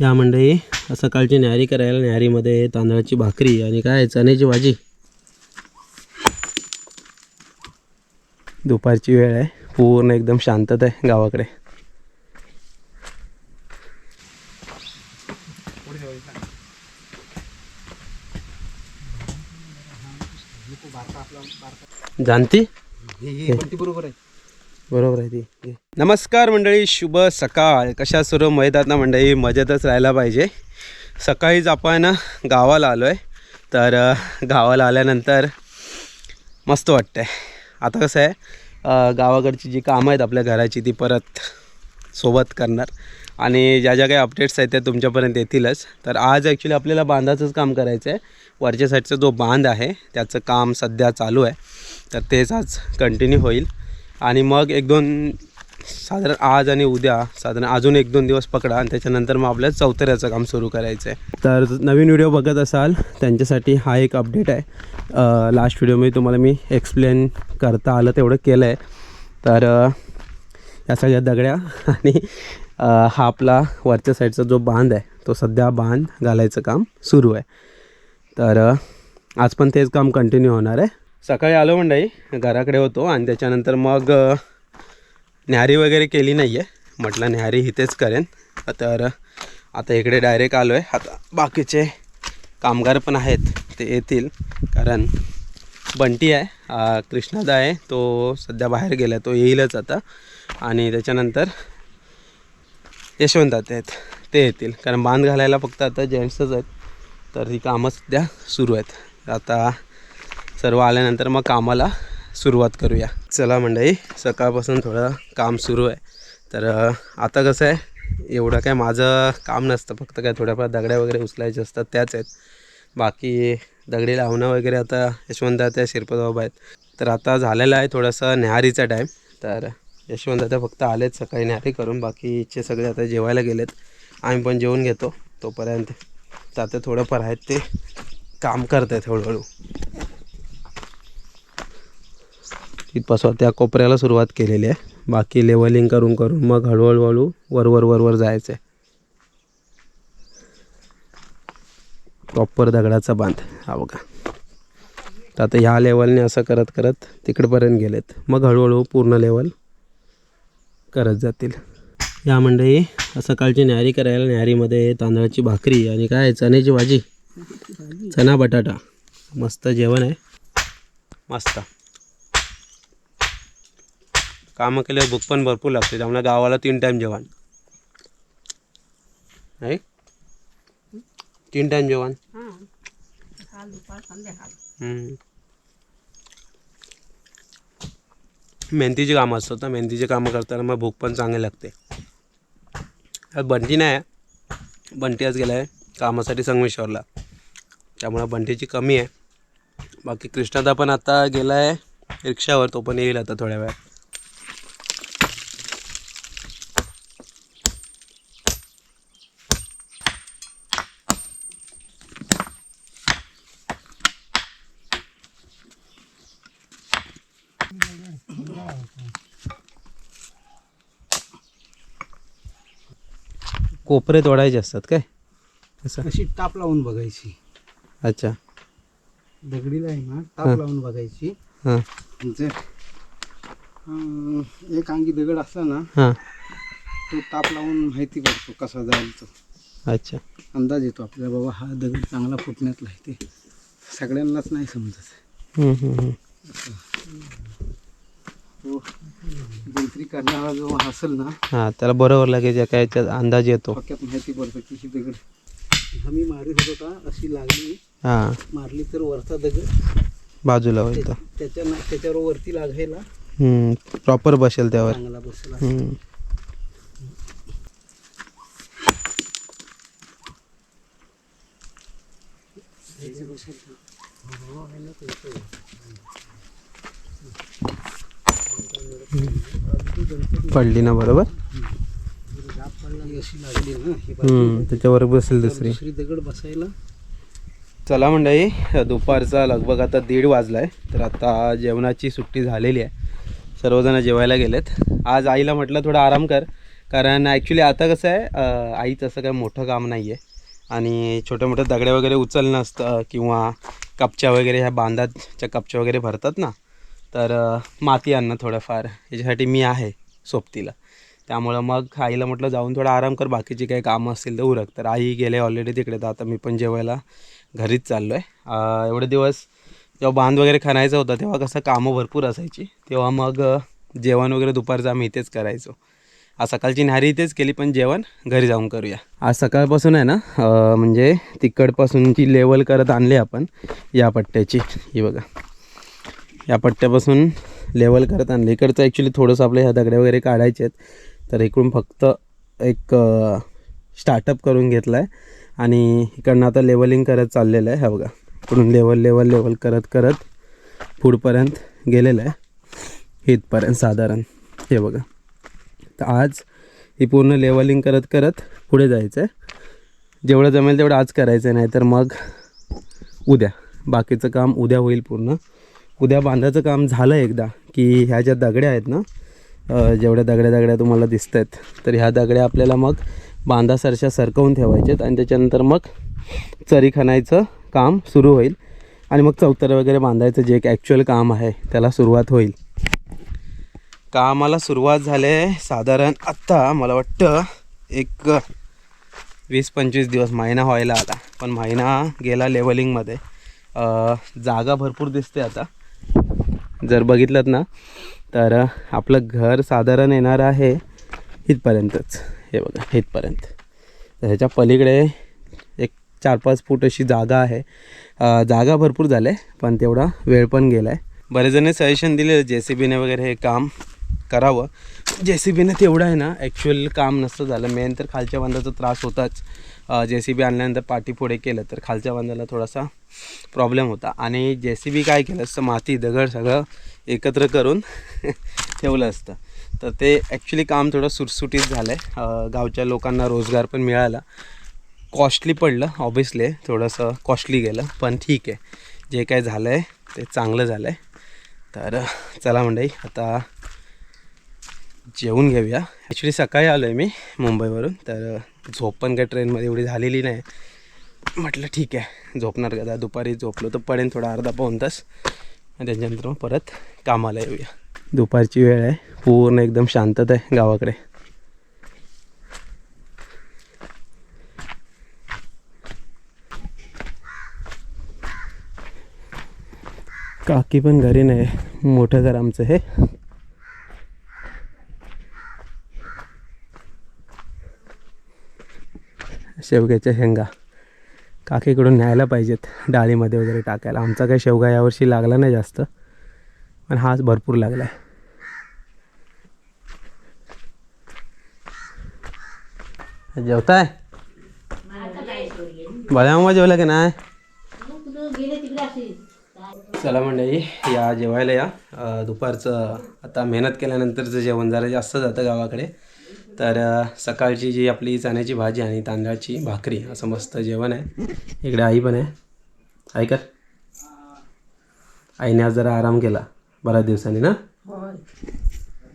या मंडळी सकाळची न्याहारी करायला न्याहारीमध्ये तांदळाची भाकरी आणि काय चण्याची भाजी. दुपारची वेळ आहे. पूर्ण एकदम शांतता आहे गावाकडे. जाणती बरोबर आहे. बरोबर आहे ती. नमस्कार मंडळी शुभ सकाळ. कशा सुरू मैदात ना मंडळी? मजेतच राहायला पाहिजे. सकाळीच आपण गावाला आलो आहे तर गावाला आल्यानंतर मस्त वाटतं आहे आता कसं आहे गावाकडची जी कामं आहेत आपल्या घराची ती परत सोबत करणार. आणि ज्या ज्या काही अपडेट्स आहेत त्या तुमच्यापर्यंत येतीलच. तर आज ॲक्च्युली आपल्याला बांधाचंच काम करायचं आहे वरच्या साईडचा जो बांध आहे त्याचं काम सध्या चालू आहे. तर तेच आज कंटिन्यू होईल. आणि मग एक दोन साधारण आज आणि उद्या साधारण अजून एक दोन दिवस पकडा आणि त्याच्यानंतर मग आपल्याला चौथऱ्याचं काम सुरू करायचं आहे तर नवीन व्हिडिओ बघत असाल त्यांच्यासाठी हा एक अपडेट आहे. लास्ट व्हिडिओमध्ये तुम्हाला मी एक्सप्लेन करता आलं तेवढं केलं आहे तर या सगळ्या दगड्या आणि हा आपला वरच्या साईडचा जो बांध आहे तो सध्या बांध घालायचं काम सुरू आहे. तर आज पण तेच काम कंटिन्यू होणार आहे. सकाळी आलो मंडळी घराकडे होतो आणि त्याच्यानंतर मग न्यारी न्याहारी वगैरे केली नाही आहे म्हटलं न्याहारी इथेच करेन. तर आता इकडे डायरेक्ट आलो आहे आता बाकीचे कामगार पण आहेत ते येतील. कारण बंटी आहे कृष्णादा आहे तो सध्या बाहेर गेला तो येईलच आता. आणि त्याच्यानंतर यशवंत आहेत ते येतील. कारण बांध घालायला फक्त आता जेंट्सच आहेत तर ही कामं सध्या सुरू आहेत. आता सर्व आल्यानंतर मग कामाला सुरुवात करूया. चला मंडळी सकाळपासून थोडं काम सुरू आहे. तर आता कसं आहे एवढं काय माझं काम नसतं फक्त काय थोड्याफार दगड्या वगैरे उचलायचे असतात त्याच आहेत. बाकी दगडी लावणं वगैरे आता यशवंतदात्या त्या शिरपतबाबा आहेत तर आता झालेलं आहे थोडंसं न्याहारीचा टाईम तर यशवंत फक्त आलेत सकाळी न्याहारी करून बाकीचे सगळे आता जेवायला गेलेत. आम्ही पण जेवून घेतो तोपर्यंत. तर आता थोडंफार आहेत ते काम करत आहेत हळूहळू. तिथपासून त्या कोपऱ्याला सुरुवात केलेली आहे. बाकी लेवलिंग करून करून मग हळूहळू हळू वरवर वरवर जायचं आहे प्रॉपर दगडाचा बांध. हा बघा. तर आता ह्या लेवलने असं करत करत तिकडपर्यंत गेलेत. मग हळूहळू पूर्ण लेवल करत जातील. या मंडळी सकाळची न्यारी करायला न्यारीमध्ये तांदळाची भाकरी आणि काय चण्याची भाजी. चना बटाटा. मस्त जेवण आहे. मस्त. कामं केल्यावर भूक पण भरपूर लागते. त्यामुळे गावाला तीन टाईम जेवण. आहे तीन टाईम जेवण. मेहनतीची कामं असतात ना. मेहनतीची कामं करताना मग भूक पण चांगली लागते. बंटी नाही आहे. बंटी आज गेला आहे कामासाठी संगमेश्वरला. त्यामुळे बंटीची कमी आहे. बाकी कृष्णादा पण आता गेला आहे रिक्षावर. तो पण येईल आता थोड्या वेळात. कोपरे तोडायचे असतात काय? असं. अशी टाप लावून बघायची. अच्छा. दगडीला आहे ना हा. टाप लावून बघायची. हां. जर अं, एक अंगी दगड असला ना हां. तो टाप लावून माहिती पडतो कसा जाईल तो अच्छा. अंदाज येतो आपल्याला बाबा हा दगड चांगला फुटण्यातला आहे ते. सगळ्यांनाच नाही समजत. हम्म, हम्म, हम्म. तो करणारा जो असेल ना हां त्याला बरोबर लागेल काय अंदाज येतो. पक्क्यात माहिती की ही दगड हा मी मारत होतो का अशी लागली. हां. मारली तर वरचा दगड. बाजूला होईल तो. त्याच्या त्याच्यावर वरती लागायला. प्रॉपर बसेल त्यावर. चांगला बसला हम्म. पडली ना बरोबर? त्याच्यावर बसेल दुसरी. दगड बसायला चला मंडळी दुपारचा लगभग आता दीड वाजला आहे तर आता जेवणाची सुट्टी झालेली आहे. सर्वजण जेवायला गेलेत. आज आईला म्हटलं थोडा आराम कर कारण ॲक्च्युली आता कसं आहे आईचं असं काही मोठं काम नाही आहे आणि छोटे मोठे दगडे वगैरे उचलणं असतं किंवा कपच्या वगैरे ह्या बांधाच्या कपच्या वगैरे भरतात ना. तर माती आणणं थोडंफार. याच्यासाठी मी आहे सोबतीला. त्यामुळं मग आईला म्हटलं जाऊन थोडा आराम कर बाकीची काही कामं असतील तर उरक. तर आई गेले ऑलरेडी तिकडे. तर आता मी पण जेवायला घरीच चाललो आहे एवढे दिवस जेव्हा बांध वगैरे खणायचा होता तेव्हा कसं कामं भरपूर असायची. तेव्हा मग जेवण वगैरे दुपारचं आम्ही इथेच करायचो. आज सकाळची न्हारी इथेच केली पण जेवण घरी जाऊन करूया. आज सकाळपासून आहे ना म्हणजे तिकडपासूनची लेवल करत आणली आपण या पट्ट्याची. ही बघा. या पट्ट्यापासून लेवल करत आणली. इकडचं ॲक्च्युली थोडंसं आपल्या ह्या दगड्या वगैरे काढायचे आहेत. तर इकडून फक्त एक स्टार्टअप करून घेतला आहे आणि इकडनं आता लेवलिंग करत चाललेलं आहे. हा बघा. इकडून लेवल लेवल लेवल करत करत पुढपर्यंत गेलेलं आहे. इथपर्यंत साधारण. हे बघा. तर आज ही पूर्ण लेवलिंग करत करत पुढे जायचं आहे जेवढं जमेल तेवढं आज करायचं आहे नाही तर मग उद्या. बाकीचं काम उद्या होईल पूर्ण. उद्या बांधाचं काम झालं एकदा की ह्या ज्या दगड्या आहेत ना जेवढ्या दगड्या दगड्या तुम्हाला दिसत आहेत तर ह्या दगड्या आपल्याला मग बांधासारख्या सरकवून ठेवायच्यात आणि त्याच्यानंतर मग चरी खणायचं काम सुरू होईल आणि मग चौतर वगैरे बांधायचं जे एक ॲक्च्युअल काम आहे त्याला सुरुवात होईल. कामाला सुरुवात झाले साधारण आत्ता मला वाटतं एक वीस पंचवीस दिवस महिना व्हायला आला पण महिना गेला लेवलिंगमध्ये जागा भरपूर दिसते आता. जर बघितलं ना तर आपलं घर साधारण येणार आहे इथपर्यंतच. हे बघा इथपर्यंत. तर ह्याच्या पलीकडे एक चार पाच फूट अशी जागा आहे. जागा भरपूर झाले पण तेवढा वेळ पण गेला आहे बरेचजणी सजेशन दिले जे सी बीने वगैरे हे काम करावं. जे सी बीने तेवढं आहे ना ॲक्च्युअल काम नसतं झालं. मेन तर खालच्या बांधाचा त्रास होताच. जे सी बी आणल्यानंतर पाठी पुढे केलं तर खालच्या बांधाला थोडासा प्रॉब्लेम होता. आणि जे सी बी काय केलं असतं? माती दगड सगळं एकत्र करून ठेवलं असतं. तर ते ॲक्च्युली काम थोडं सुटसुटीत झालं आहे गावच्या लोकांना रोजगार पण मिळाला. कॉस्टली पडलं ऑबियसली थोडंसं कॉस्टली गेलं पण ठीक आहे. जे काय झालं आहे ते चांगलं झालं आहे तर चला मंडई आता जेवून घेऊया. ॲक्च्युली सकाळी आलो आहे मी मुंबईवरून. तर झोप पण काय ट्रेनमध्ये एवढी झालेली नाही. म्हटलं ठीक आहे झोपणार का? दुपारी झोपलो तर पडेन थोडा अर्धा पाऊन तास. आणि त्याच्यानंतर मग परत कामाला येऊया. दुपारची वेळ आहे. पूर्ण एकदम शांतता आहे गावाकडे. काकी पण घरी नाही. मोठं घर आमचं हे. शेवग्याच्या शेंगा. काकीकडून न्यायला पाहिजेत. डाळीमध्ये वगैरे टाकायला. आमचा काही शेवगा यावर्षी लागला नाही जास्त. पण हाच भरपूर लागला आहे जेवताय बळ्या जेवला की नाही? चला मंडळी या जेवायला या. दुपारचं आता मेहनत केल्यानंतरचं जेवण जरा जास्त जातं गावाकडे. तर सकाळची जी आपली चण्याची भाजी आणि तांदळाची भाकरी असं मस्त जेवण आहे. इकडे आई पण आहे. आई कर. आईने आज जरा आराम केला बऱ्याच दिवसांनी ना?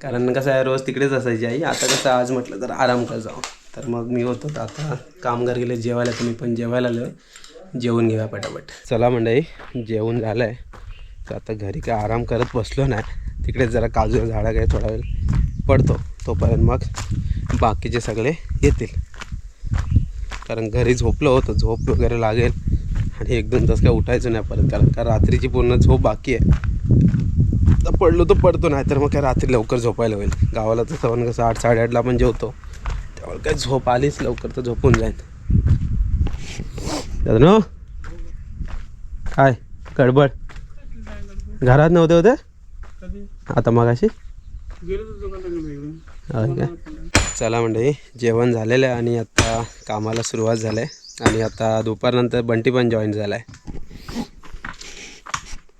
कारण कसं आहे रोज तिकडेच असायची आई. आता कसं आज म्हटलं तर आराम कर जाऊ. तर मग मी होतो तर आता कामगार गेले जेवायला तुम्ही पण जेवायला आलो जेवून घेऊया पटापट. चला मंडळी जेवण झालं आहे तर आता घरी काय आराम करत बसलो नाही. तिकडेच जरा काजू झाडा काय थोडा वेळ पडतो. तोपर्यंत मग बाकीचे सगळे येतील. कारण घरी झोपलं होतं झोप वगैरे लागेल. आणि एक दोन तास काय उठायचं नाही परत कारण का रात्रीची पूर्ण झोप बाकी आहे. तर पडलो तर पडतो नाही तर मग काय रात्री लवकर झोपायला होईल. गावाला तसं पण कसं आठ साडेआठला आपण जेवतो त्यामुळे काय झोप आलीच लवकर तर झोपून जाईल नो काय? गडबड? घरात नव्हते होते? आता मग अशी चला म्हणजे जेवण झालेलं आहे आणि आता कामाला सुरुवात झाली आहे आणि आता दुपारनंतर बंटी पण जॉईन झाला आहे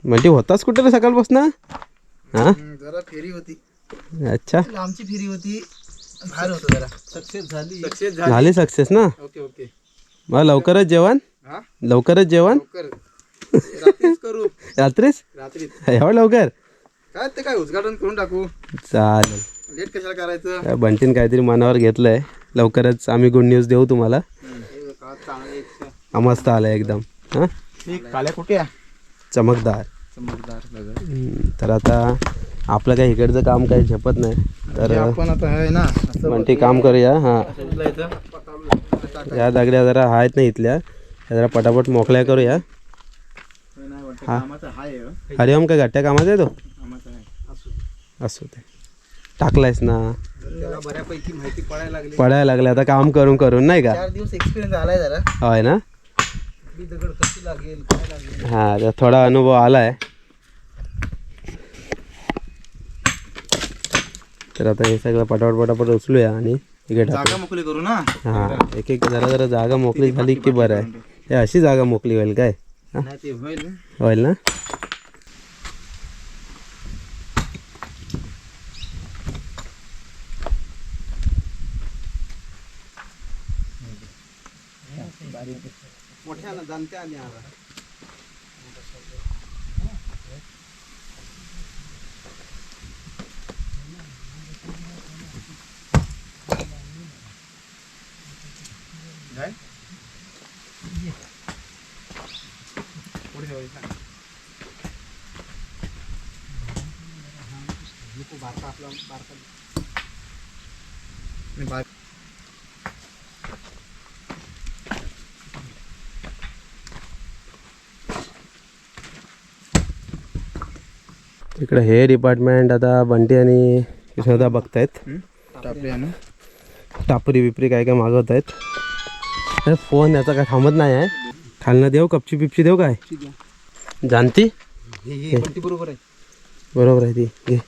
बंटी होताच कुठे रे सकाळपासून? हां? जरा फेरी होती. अच्छा. आमची फेरी होती. बाहेर होतो जरा. सक्सेस झाली. सक्सेस झाली. सक्सेस ना? Okay okay. मग लवकरच जेवण? हा? लवकरच जेवण? रात्रीच करू. रात्रीच? रात्री एवढं लवकर? काय ते काय उद्घाटन करून टाकू. चालेल. लेट कशाला करायचं? काय बंटीन काहीतरी मनावर घेतलं आहे लवकरच आम्ही गुड न्यूज देऊ तुम्हाला. हा, मस्त आलं एकदम. हां? काल्या कुठे चमकदार. चमकदार हम्म, तर आता आपलं काही इकडचं काम काही झेपत नाही. तर आपण आता आहे ना असं बंटी काम करूया हां. या दगड्या जरा आहेत ना इथल्या. त्या जरा पटापट मोकळ्या करूया. नाही वाटतं हा. कामाचं हाय. हरिओम काय गट्ट्या कामाचा आहे तो? कामाचं असू असू ते टाकलायस ना. त्याला बऱ्यापैकी माहिती पडायला लागली. पडायला लागले. आता काम करून करून नाही का? चार दिवस एक्सपिरियन्स आलाय जरा. होय ना? दगड कशी लागेल काय लागेल? हा तर थोडा अनुभव आलाय. तर आता हे सगळं पटापट पटापट उचलूया आणि इकडे टाकू जागा मोकळी करू ना? हा एक एक जरा जरा जागा मोकळी झाली की बरं आहे. हे अशी जागा मोकळी होईल काय? हा? नाही ते होईल. होईल ना? मोठ्या जाणत्या आणि आला काय पुढे ठेवायचं बारका आपला बारका इकडे हे डिपार्टमेंट आता बंटी आणि यशोदा बघतायत. टापरे आणू टापरी बिपरी काय काय मागवत आहेत फोन याचा काय थांबत नाही आहे. खालनं देऊ कपची बिपची देऊ काय? जाणती बरोबर आहे. बरोबर आहे ती. घे.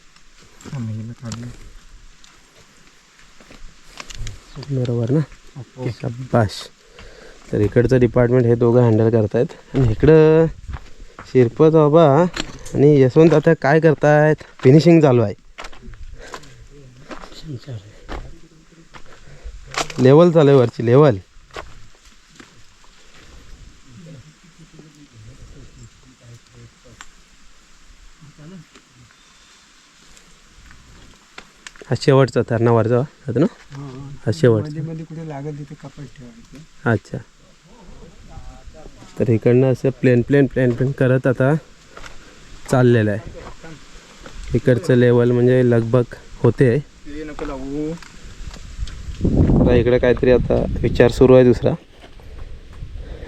बरोबर ना? शाबाश तर इकडचं डिपार्टमेंट हे दोघं हँडल करतायत. आणि इकडं शिरपत बाबा. आणि यशवंत आता काय करतायत? फिनिशिंग चालू आहे. लेवल चालू आहे वरची लेवल हा शेवटचा होता ना? हा शेवटचा. मध्ये मध्ये कुठे लागेल तिथे कपाट ठेवायचं. अच्छा. तर इकडनं असं प्लेन प्लेन प्लेन प्लेन करत आता चाललेलं आहे. इकडचं लेवल म्हणजे लगभग होते. ते आता इकडं काहीतरी आता विचार सुरू आहे दुसरा.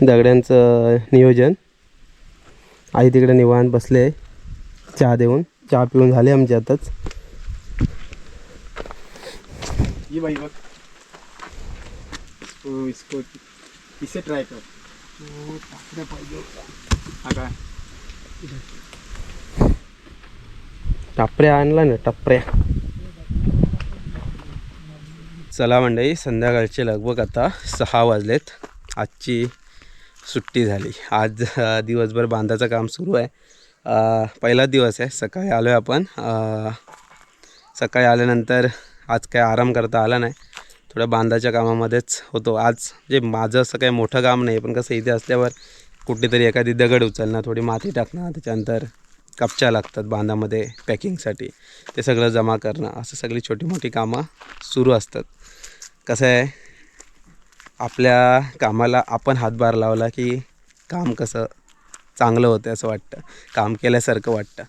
दगड्यांचं नियोजन. आई तिकडे निवांत बसले. चहा देऊन. चहा पिऊन झाले आमचे आताच. ये भाई बघ. हो, इसको इसे ट्राय कर. पाहिजे हा काय टापऱ्या आणला ना टपऱ्या. चला मंडळी संध्याकाळचे लगभग आता सहा वाजलेत. आजची सुट्टी झाली. आज दिवसभर बांधाचं काम सुरू आहे. पहिला दिवस आहे. सकाळी आलो आहे आपण सकाळी आल्यानंतर आज काय आराम करता आला नाही. थोडं बांधाच्या कामामध्येच होतो. आज जे माझं असं काही मोठं काम नाही पण कसं इथे असल्यावर कुठेतरी एखादी दगड उचलणं थोडी माती टाकणं त्याच्यानंतर कपच्या लागतात बांधामध्ये पॅकिंगसाठी. ते सगळं जमा करणं असं सगळी छोटी मोठी कामं सुरू असतात. कसं आहे आपल्या कामाला आपण हातभार लावला की काम कसं चांगलं होतं असं वाटतं. काम केल्यासारखं वाटतं.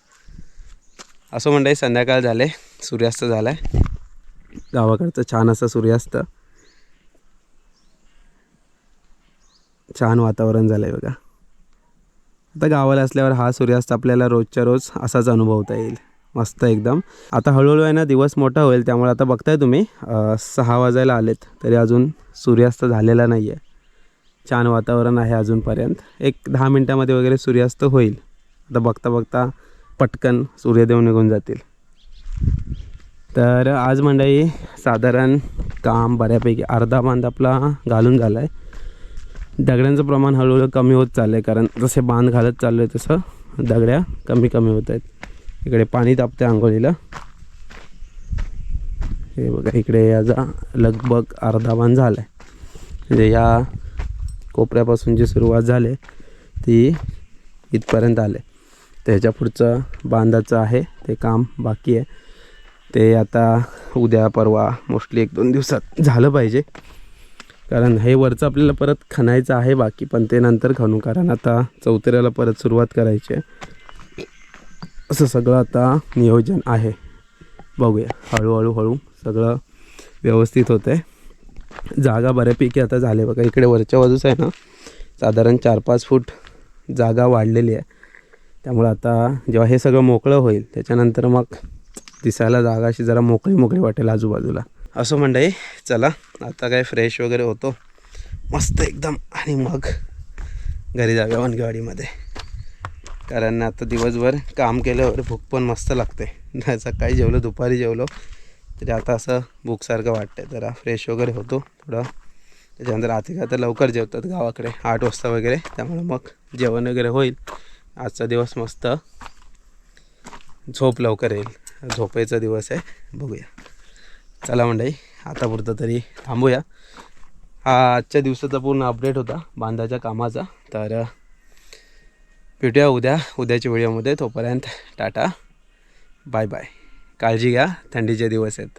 असं म्हणताय संध्याकाळ झाले सूर्यास्त झाला आहे गावाकडचं छान असं सूर्यास्त. छान वातावरण झालं आहे बघा. आता गावाला असल्यावर हा सूर्यास्त आपल्याला रोजच्या रोज असाच अनुभवता येईल. मस्त एकदम. आता हळूहळू आहे ना दिवस मोठा होईल त्यामुळे आता बघताय तुम्ही सहा वाजायला आलेत तरी अजून सूर्यास्त झालेला नाही आहे छान वातावरण आहे अजूनपर्यंत. एक दहा मिनटामध्ये वगैरे सूर्यास्त होईल. आता बघता बघता पटकन सूर्यदेव निघून जातील. तर आज मंडळी साधारण काम बऱ्यापैकी अर्धा बांध आपला घालून झाला आहे दगड्यांचं प्रमाण हळूहळू कमी होत चाललं आहे कारण जसे बांध घालत चाललो आहे तसं दगड्या कमी कमी होत आहेत. इकडे पाणी तापते आंघोळीला. हे बघा इकडे याचा लगभग अर्धा बांध झाला आहे म्हणजे या कोपऱ्यापासून जी सुरुवात झाली ती इथपर्यंत आले. त्याच्या पुढचं बांधाचं आहे ते काम बाकी आहे. ते आता उद्या परवा मोस्टली एक दोन दिवसात झालं पाहिजे. कारण हे वरचं आपल्याला परत खणायचं आहे बाकी पण ते नंतर खणू कारण आता चौथऱ्याला परत सुरुवात करायची आहे. असं सगळं आता नियोजन आहे. बघूया हळूहळू हळू सगळं व्यवस्थित होतं आहे जागा बऱ्यापैकी आता झाले बघा इकडे वरच्या बाजूस आहे ना साधारण चार पाच फूट जागा वाढलेली आहे. त्यामुळे आता जेव्हा हे सगळं मोकळं होईल त्याच्यानंतर मग दिसायला जागा अशी जरा मोकळी मोकळी वाटेल आजूबाजूला. असं मंडळी चला आता काय फ्रेश वगैरे होतो. मस्त एकदम. आणि मग घरी जाऊया वनगेवाडीमध्ये. कारण आता दिवसभर काम केल्यावर भूक पण मस्त लागते. सकाळी जेवलो दुपारी जेवलो तरी आता असं भूकसारखं वाटतं जरा फ्रेश वगैरे होतो थोडं. त्याच्यानंतर आधी का तर लवकर जेवतात गावाकडे आठ वाजता वगैरे. त्यामुळे मग जेवण वगैरे होईल. आजचा दिवस मस्त. झोप लवकर येईल. झोपायचा दिवस आहे. बघूया. चला मंडळी आता पुरतं तरी थांबूया. हा आजच्या दिवसाचा पूर्ण अपडेट होता बांधाच्या कामाचा. तर भेटूया उद्या उद्याच्या व्हिडिओमध्ये. तोपर्यंत टाटा. Bye bye. काळजी घ्या. थंडीचे दिवस आहेत.